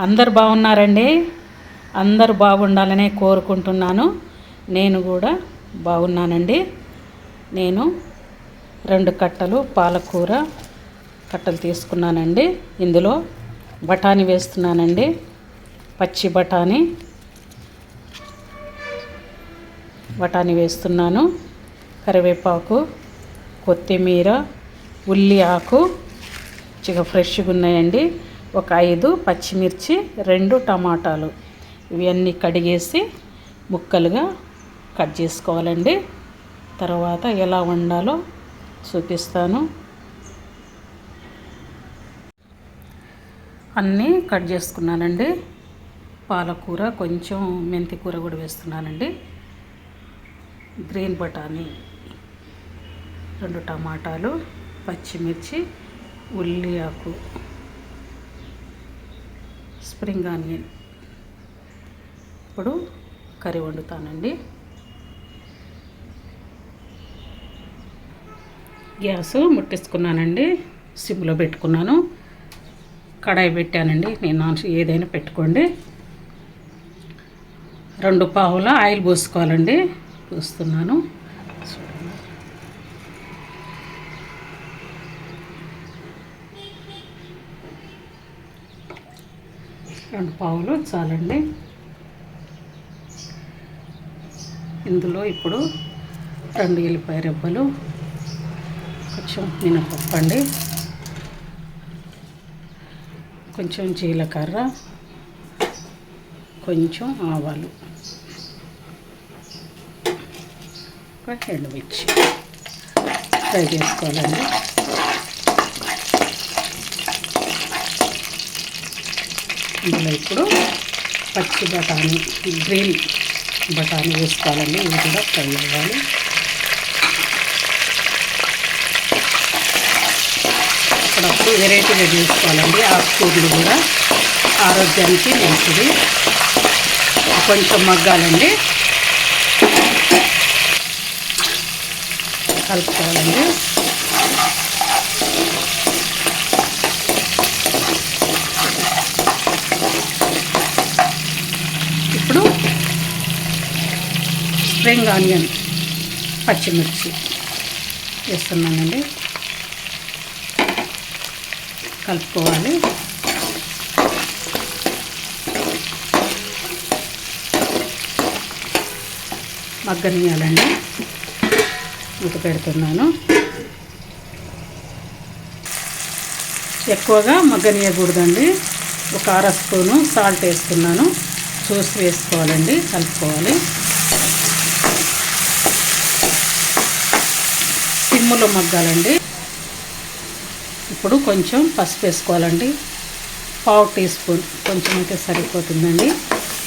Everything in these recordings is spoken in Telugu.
అందరు బాగున్నారండి? అందరు బాగుండాలనే కోరుకుంటున్నాను. నేను కూడా బాగున్నానండి. నేను రెండు కట్టలు పాలకూర కట్టలు తీసుకున్నానండి. ఇందులో బఠానీ వేస్తున్నానండి. పచ్చి బఠానీ బఠానీ వేస్తున్నాను. కరివేపాకు కొత్తిమీర ఉల్లి ఆకు చిగా ఫ్రెష్గా ఉన్నాయండి. ఒక ఐదు పచ్చిమిర్చి రెండు టమాటాలు. ఇవన్నీ కడిగేసి ముక్కలుగా కట్ చేసుకోవాలండి. తర్వాత ఎలా వండాలో చూపిస్తాను. అన్నీ కట్ చేసుకున్నానండి. పాలకూర కొంచెం మెంతి కూర కూడా వేస్తున్నానండి. గ్రీన్ బఠానీ రెండు టమాటాలు పచ్చిమిర్చి ఉల్లి ఆకు స్ప్రింగ్ ఆనియన్ ఇప్పుడు కర్రీ వండుతానండి. గ్యాస్ ముట్టించుకున్నానండి సిమ్లో పెట్టుకున్నాను. కడాయి పెట్టానండి. నేను ఏదైనా పెట్టుకోండి. రెండు పావుల ఆయిల్ పోసుకోవాలండి. పోస్తున్నాను. రెండు పావులు చాలండి. ఇందులో ఇప్పుడు రెండు ఎల్లిపాయ రెబ్బలు కొంచెం మినపప్పు అండి కొంచెం జీలకర్ర కొంచెం ఆవాలు ఒక ఎండుమిర్చి. ఫ్రై చేసుకోవాలండి. ఇందులో ఇప్పుడు పచ్చి బఠానీ గ్రీన్ బఠానీ వేసుకోవాలండి ఇవి కూడా ఫ్రై అవ్వాలి అప్పుడప్పుడు వెరైటీగా చేసుకోవాలండి ఆకుకూరలు కూడా ఆరోగ్యానికి మంచిది. కొంచెం మగ్గాలండి. కలుపుకోవాలండి ఇప్పుడు స్ప్రింగ్ ఆనియన్ పచ్చిమిర్చి వేస్తున్నానండి. కలుపుకోవాలి. మగ్గనియాలండి. మూత పెడుతున్నాను. ఎక్కువగా మగ్గనియకూడదండి. ఒక అర స్పూను సాల్ట్ వేస్తున్నాను. చూసి వేసుకోవాలండి. కలుపుకోవాలి. సిమ్ములో మగ్గాలండి. ఇప్పుడు కొంచెం పసుపు వేసుకోవాలండి. పావు టీ స్పూన్ కొంచెం అయితే సరిపోతుందండి.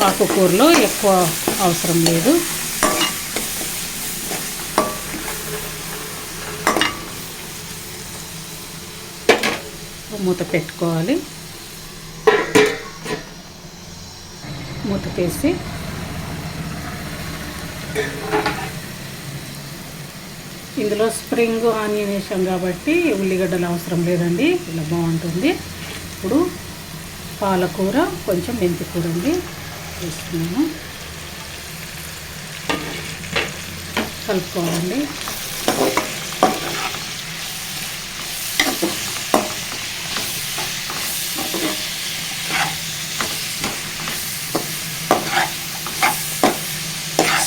ఆకుకూరలో ఎక్కువ అవసరం లేదు. మూత పెట్టుకోవాలి. మూత తీసి ఇందులో స్ప్రింగ్ ఆనియన్ వేసాం కాబట్టి ఉల్లిగడ్డలు అవసరం లేదండి. ఇలా బాగుంటుంది. ఇప్పుడు పాలకూర కొంచెం మెంతి కూర అండి. వేస్తున్నాను. కలుపుకోవాలండి.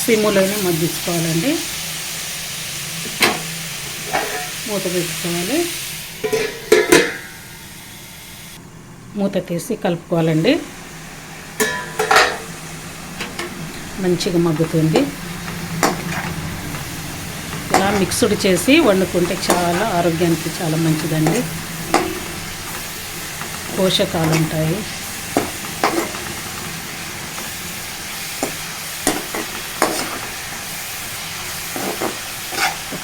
సిమ్లోనే మగ్గించుకోవాలండి. మూత పెట్టుకోవాలి మూత తీసి కలుపుకోవాలండి. మంచిగా మగ్గుతుంది. ఇలా మిక్స్డ్ చేసి వండుకుంటే చాలా ఆరోగ్యానికి చాలా మంచిదండి. పోషకాలు ఉంటాయి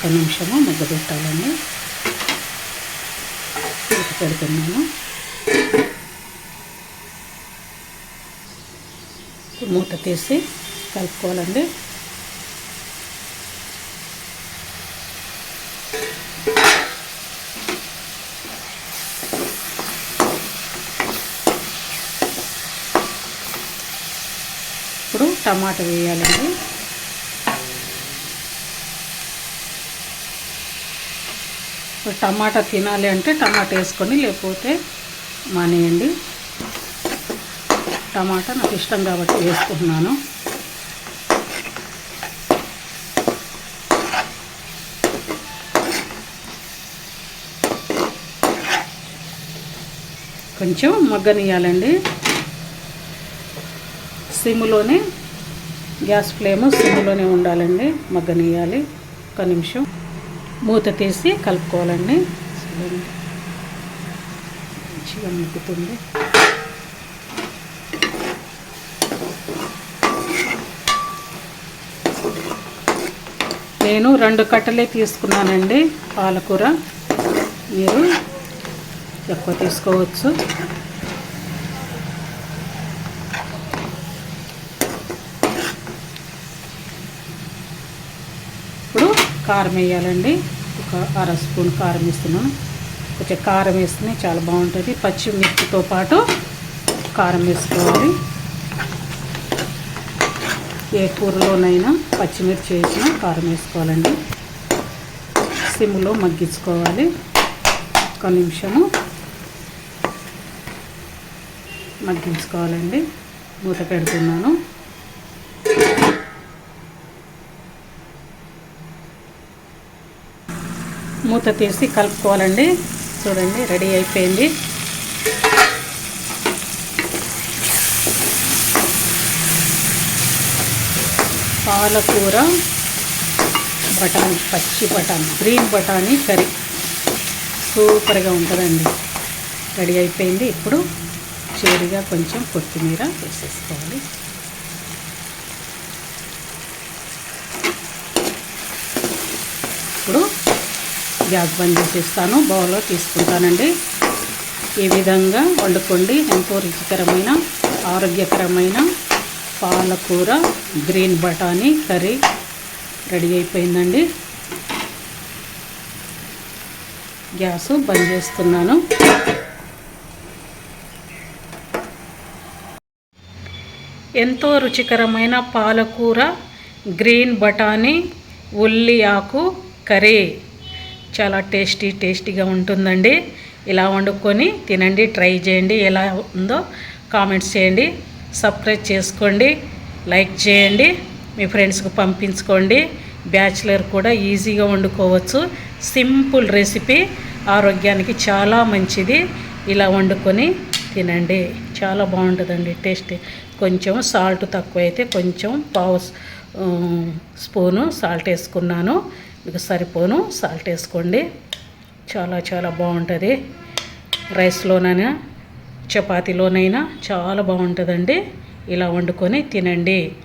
ఒక్క నిమిషము మగ్గబెట్టాలండి. మూత పెడుతున్నాను. మూత తీసి కలుపుకోవాలండి. ఇప్పుడు టమాటా వేయాలండి. టమాటా తినాలి అంటే టమాటా వేసుకొని లేకపోతే మానేయండి. టమాటా నాకు ఇష్టం కాబట్టి వేసుకుంటున్నాను. కొంచెం మగ్గనియాలండి సిమ్లోనే గ్యాస్ ఫ్లేమ్ సిమ్లోనే ఉండాలండి మగ్గనియాలి ఒక నిమిషం. మూత తీసి కలుపుకోవాలండి. చూడండి. మంచిగా ముగ్గుతుంది నేను రెండు కట్టలే తీసుకున్నానండి పాలకూర. మీరు ఎక్కువ తీసుకోవచ్చు ఇప్పుడు కారం వేయాలండి. ఒక అర స్పూన్ కారం వేస్తున్నాను. కొంచెం కారం వేస్తేనే చాలా బాగుంటుంది. పచ్చిమిర్చితో పాటు కారం వేసుకోవాలి. ఏ కూరలోనైనా పచ్చిమిర్చి వేసినా కారం వేసుకోవాలండి. సిమ్లో మగ్గించుకోవాలి. ఒక నిమిషము మగ్గించుకోవాలండి. మూత పెడుతున్నాను. మూత తీసి కలుపుకోవాలండి. చూడండి రెడీ అయిపోయింది. పాలకూర బఠానీ పచ్చి బఠానీ గ్రీన్ బఠానీ కర్రీ. సూపర్గా ఉంటుందండి. రెడీ అయిపోయింది. ఇప్పుడు చేరిగా కొంచెం కొత్తిమీర వేసేసుకోవాలి. ఇప్పుడు గ్యాస్ బంద్ చేసేస్తాను. బౌల్లో తీసుకుంటానండి. ఈ విధంగా వండుకోండి. ఎంతో రుచికరమైన ఆరోగ్యకరమైన పాలకూర గ్రీన్ బఠానీ కర్రీ రెడీ అయిపోయిందండి. గ్యాస్ బంద్ చేస్తున్నాను. ఎంతో రుచికరమైన పాలకూర గ్రీన్ బఠానీ ఉల్లి ఆకు కర్రీ చాలా టేస్టీ టేస్టీగా ఉంటుందండి. ఇలా వండుకొని తినండి ట్రై చేయండి. ఎలా ఉందో కామెంట్స్ చేయండి. సబ్స్క్రైబ్ చేసుకోండి. లైక్ చేయండి. మీ ఫ్రెండ్స్కి పంపించుకోండి. బ్యాచిలర్ కూడా ఈజీగా వండుకోవచ్చు. Simple recipe. ఆరోగ్యానికి చాలా మంచిది. ఇలా వండుకొని తినండి. చాలా బాగుంటుందండి. టేస్ట్ కొంచెం సాల్ట్ తక్కువ అయితే కొంచెం పావు స్పూను సాల్ట్ వేసుకున్నాను. మీకు సరిపోను. సాల్ట్ వేసుకోండి. చాలా చాలా బాగుంటుంది. రైస్లోనైనా చపాతీలోనైనా చాలా బాగుంటుందండి. ఇలా వండుకొని తినండి.